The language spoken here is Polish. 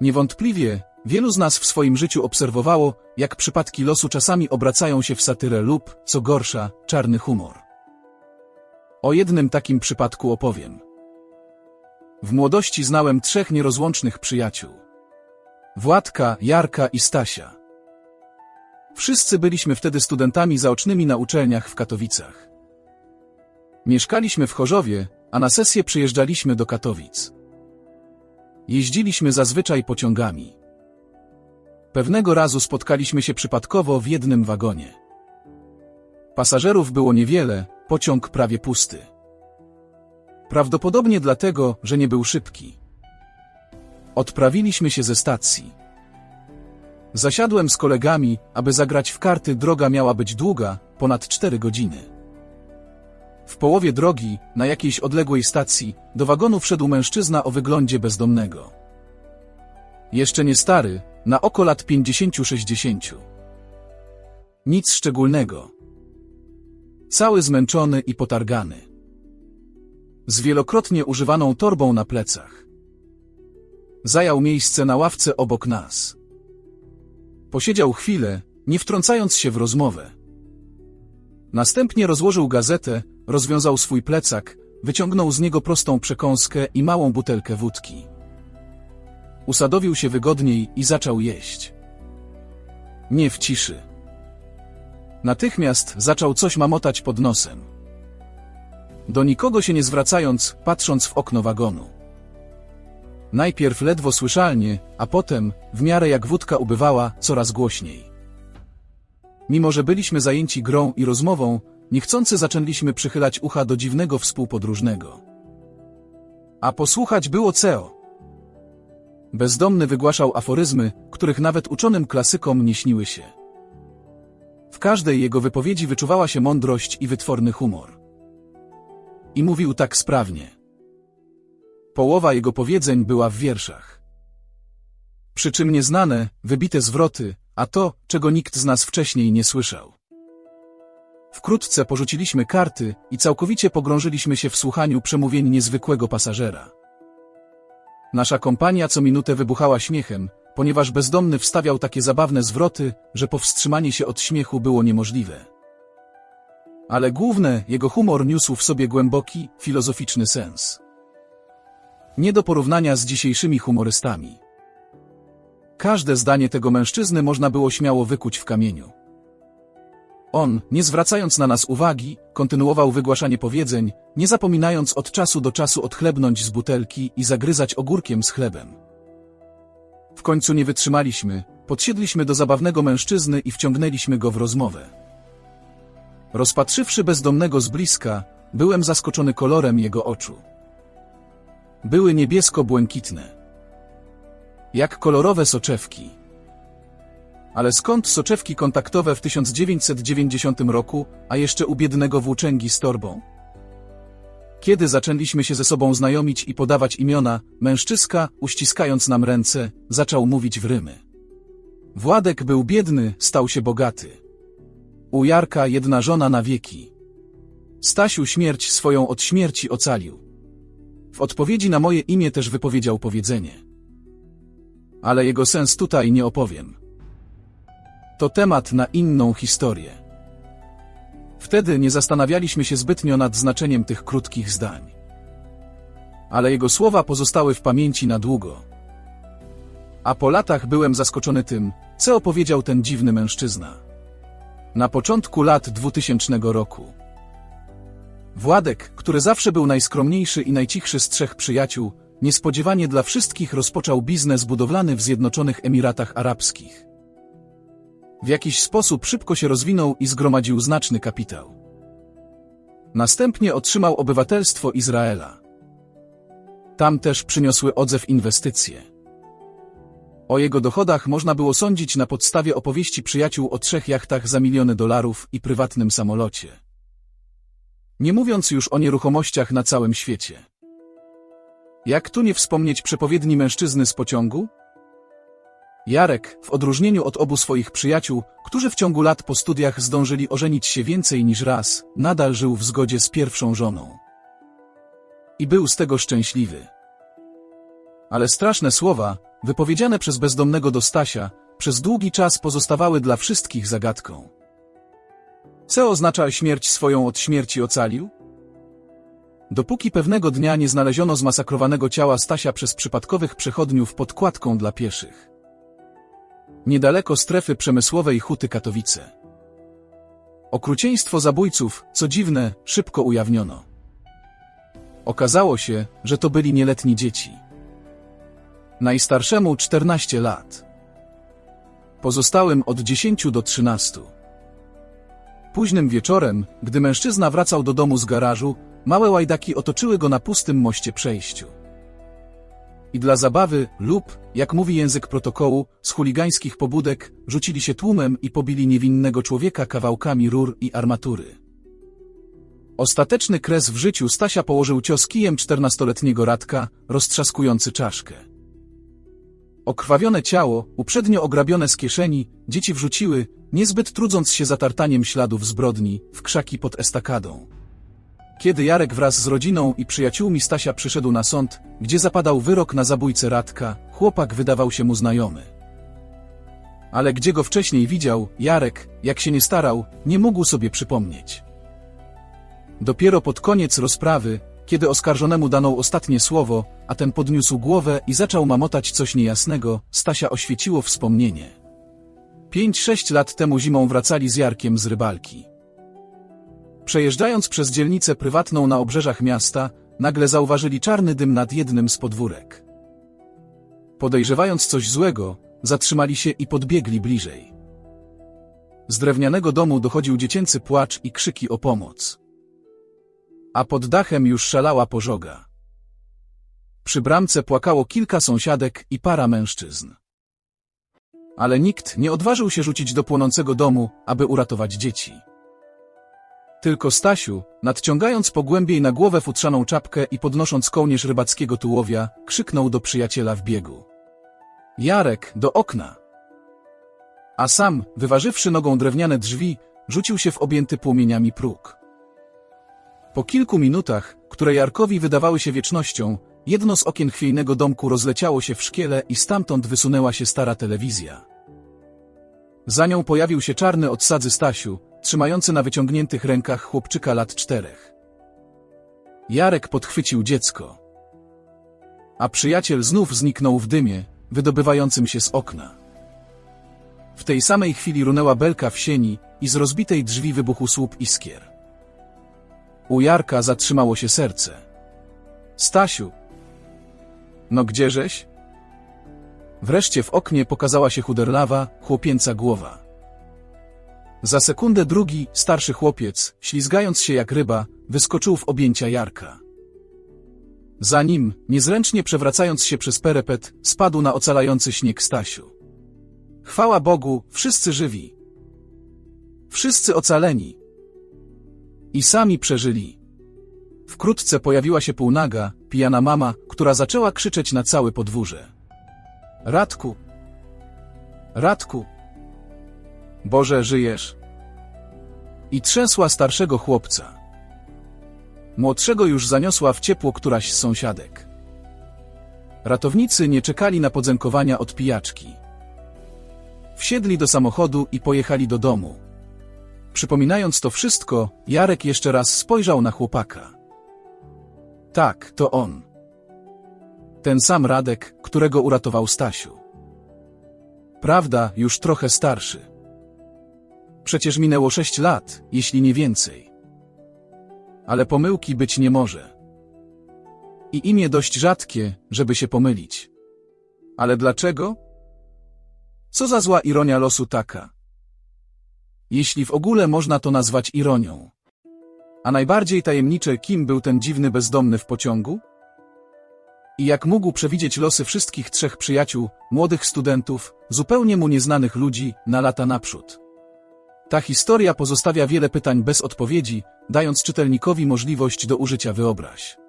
Niewątpliwie, wielu z nas w swoim życiu obserwowało, jak przypadki losu czasami obracają się w satyrę lub, co gorsza, czarny humor. O jednym takim przypadku opowiem. W młodości znałem trzech nierozłącznych przyjaciół. Władka, Jarka i Stasia. Wszyscy byliśmy wtedy studentami zaocznymi na uczelniach w Katowicach. Mieszkaliśmy w Chorzowie, a na sesję przyjeżdżaliśmy do Katowic. Jeździliśmy zazwyczaj pociągami. Pewnego razu spotkaliśmy się przypadkowo w jednym wagonie. Pasażerów było niewiele, pociąg prawie pusty. Prawdopodobnie dlatego, że nie był szybki. Odprawiliśmy się ze stacji. Zasiadłem z kolegami, aby zagrać w karty. Droga miała być długa, ponad 4 godziny. W połowie drogi, na jakiejś odległej stacji, do wagonu wszedł mężczyzna o wyglądzie bezdomnego. Jeszcze nie stary, na oko lat 50-60. Nic szczególnego. Cały zmęczony i potargany. Z wielokrotnie używaną torbą na plecach. Zajął miejsce na ławce obok nas. Posiedział chwilę, nie wtrącając się w rozmowę. Następnie rozłożył gazetę, rozwiązał swój plecak, wyciągnął z niego prostą przekąskę i małą butelkę wódki. Usadowił się wygodniej i zaczął jeść. Nie w ciszy. Natychmiast zaczął coś mamotać pod nosem. Do nikogo się nie zwracając, patrząc w okno wagonu. Najpierw ledwo słyszalnie, a potem, w miarę jak wódka ubywała, coraz głośniej. Mimo, że byliśmy zajęci grą i rozmową, niechcący zaczęliśmy przychylać ucha do dziwnego współpodróżnego. A posłuchać było CEO. Bezdomny wygłaszał aforyzmy, których nawet uczonym klasykom nie śniły się. W każdej jego wypowiedzi wyczuwała się mądrość i wytworny humor. I mówił tak sprawnie. Połowa jego powiedzeń była w wierszach. Przy czym nieznane, wybite zwroty, a to, czego nikt z nas wcześniej nie słyszał. Wkrótce porzuciliśmy karty i całkowicie pogrążyliśmy się w słuchaniu przemówień niezwykłego pasażera. Nasza kompania co minutę wybuchała śmiechem, ponieważ bezdomny wstawiał takie zabawne zwroty, że powstrzymanie się od śmiechu było niemożliwe. Ale główne, jego humor niósł w sobie głęboki, filozoficzny sens. Nie do porównania z dzisiejszymi humorystami. Każde zdanie tego mężczyzny można było śmiało wykuć w kamieniu. On, nie zwracając na nas uwagi, kontynuował wygłaszanie powiedzeń, nie zapominając od czasu do czasu odchlebnąć z butelki i zagryzać ogórkiem z chlebem. W końcu nie wytrzymaliśmy, podsiedliśmy do zabawnego mężczyzny i wciągnęliśmy go w rozmowę. Rozpatrzywszy bezdomnego z bliska, byłem zaskoczony kolorem jego oczu. Były niebiesko-błękitne. Jak kolorowe soczewki. Ale skąd soczewki kontaktowe w 1990 roku, a jeszcze u biednego włóczęgi z torbą? Kiedy zaczęliśmy się ze sobą znajomić i podawać imiona, mężczyzka, uściskając nam ręce, zaczął mówić w rymy. Władek był biedny, stał się bogaty. U Jarka jedna żona na wieki. Stasiu śmierć swoją od śmierci ocalił. W odpowiedzi na moje imię też wypowiedział powiedzenie. Ale jego sens tutaj nie opowiem. To temat na inną historię. Wtedy nie zastanawialiśmy się zbytnio nad znaczeniem tych krótkich zdań. Ale jego słowa pozostały w pamięci na długo. A po latach byłem zaskoczony tym, co opowiedział ten dziwny mężczyzna. Na początku lat 2000 roku. Władek, który zawsze był najskromniejszy i najcichszy z trzech przyjaciół, niespodziewanie dla wszystkich rozpoczął biznes budowlany w Zjednoczonych Emiratach Arabskich. W jakiś sposób szybko się rozwinął i zgromadził znaczny kapitał. Następnie otrzymał obywatelstwo Izraela. Tam też przyniosły odzew inwestycje. O jego dochodach można było sądzić na podstawie opowieści przyjaciół o trzech jachtach za miliony dolarów i prywatnym samolocie. Nie mówiąc już o nieruchomościach na całym świecie. Jak tu nie wspomnieć przepowiedni mężczyzny z pociągu? Jarek, w odróżnieniu od obu swoich przyjaciół, którzy w ciągu lat po studiach zdążyli ożenić się więcej niż raz, nadal żył w zgodzie z pierwszą żoną. I był z tego szczęśliwy. Ale straszne słowa, wypowiedziane przez bezdomnego do Stasia, przez długi czas pozostawały dla wszystkich zagadką. Co oznacza śmierć swoją od śmierci ocalił? Dopóki pewnego dnia nie znaleziono zmasakrowanego ciała Stasia przez przypadkowych przechodniów pod kładką dla pieszych. Niedaleko strefy przemysłowej Huty Katowice. Okrucieństwo zabójców, co dziwne, szybko ujawniono. Okazało się, że to byli nieletni dzieci. Najstarszemu 14 lat. Pozostałym od 10 do 13. Późnym wieczorem, gdy mężczyzna wracał do domu z garażu, małe łajdaki otoczyły go na pustym moście przejściu. I dla zabawy lub, jak mówi język protokołu, z chuligańskich pobudek, rzucili się tłumem i pobili niewinnego człowieka kawałkami rur i armatury. Ostateczny kres w życiu Stasia położył cios kijem czternastoletniego Radka, roztrzaskujący czaszkę. Okrwawione ciało, uprzednio ograbione z kieszeni, dzieci wrzuciły, niezbyt trudząc się zatartaniem śladów zbrodni, w krzaki pod estakadą. Kiedy Jarek wraz z rodziną i przyjaciółmi Stasia przyszedł na sąd, gdzie zapadał wyrok na zabójcę Radka, chłopak wydawał się mu znajomy. Ale gdzie go wcześniej widział, Jarek, jak się nie starał, nie mógł sobie przypomnieć. Dopiero pod koniec rozprawy, kiedy oskarżonemu dano ostatnie słowo, a ten podniósł głowę i zaczął mamotać coś niejasnego, Stasia oświeciło wspomnienie. Pięć, sześć lat temu zimą wracali z Jarkiem z rybalki. Przejeżdżając przez dzielnicę prywatną na obrzeżach miasta, nagle zauważyli czarny dym nad jednym z podwórek. Podejrzewając coś złego, zatrzymali się i podbiegli bliżej. Z drewnianego domu dochodził dziecięcy płacz i krzyki o pomoc. A pod dachem już szalała pożoga. Przy bramce płakało kilka sąsiadek i para mężczyzn. Ale nikt nie odważył się rzucić do płonącego domu, aby uratować dzieci. Tylko Stasiu, nadciągając pogłębiej na głowę futrzaną czapkę i podnosząc kołnierz rybackiego tułowia, krzyknął do przyjaciela w biegu. Jarek, do okna! A sam, wyważywszy nogą drewniane drzwi, rzucił się w objęty płomieniami próg. Po kilku minutach, które Jarkowi wydawały się wiecznością, jedno z okien chwiejnego domku rozleciało się w szkiele i stamtąd wysunęła się stara telewizja. Za nią pojawił się czarny od sadzy Stasiu, trzymający na wyciągniętych rękach chłopczyka lat czterech. Jarek podchwycił dziecko. A przyjaciel znów zniknął w dymie, wydobywającym się z okna. W tej samej chwili runęła belka w sieni i z rozbitej drzwi wybuchł słup iskier. U Jarka zatrzymało się serce. Stasiu! No gdzieżeś? Wreszcie w oknie pokazała się chuderlawa, chłopięca głowa. Za sekundę drugi, starszy chłopiec, ślizgając się jak ryba, wyskoczył w objęcia Jarka. Za nim, niezręcznie przewracając się przez perepet, spadł na ocalający śnieg Stasiu. Chwała Bogu, wszyscy żywi. Wszyscy ocaleni. I sami przeżyli. Wkrótce pojawiła się półnaga, pijana mama, która zaczęła krzyczeć na całe podwórze. Radku! Radku! Boże, żyjesz? I trzęsła starszego chłopca. Młodszego już zaniosła w ciepło któraś z sąsiadek. Ratownicy nie czekali na podzękowania od pijaczki. Wsiedli do samochodu i pojechali do domu. Przypominając to wszystko, Jarek jeszcze raz spojrzał na chłopaka. Tak, to on. Ten sam Radek, którego uratował Stasiu. Prawda, już trochę starszy. Przecież minęło sześć lat, jeśli nie więcej. Ale pomyłki być nie może. I imię dość rzadkie, żeby się pomylić. Ale dlaczego? Co za zła ironia losu taka? Jeśli w ogóle można to nazwać ironią. A najbardziej tajemnicze, kim był ten dziwny bezdomny w pociągu? I jak mógł przewidzieć losy wszystkich trzech przyjaciół, młodych studentów, zupełnie mu nieznanych ludzi, na lata naprzód. Ta historia pozostawia wiele pytań bez odpowiedzi, dając czytelnikowi możliwość do użycia wyobraź.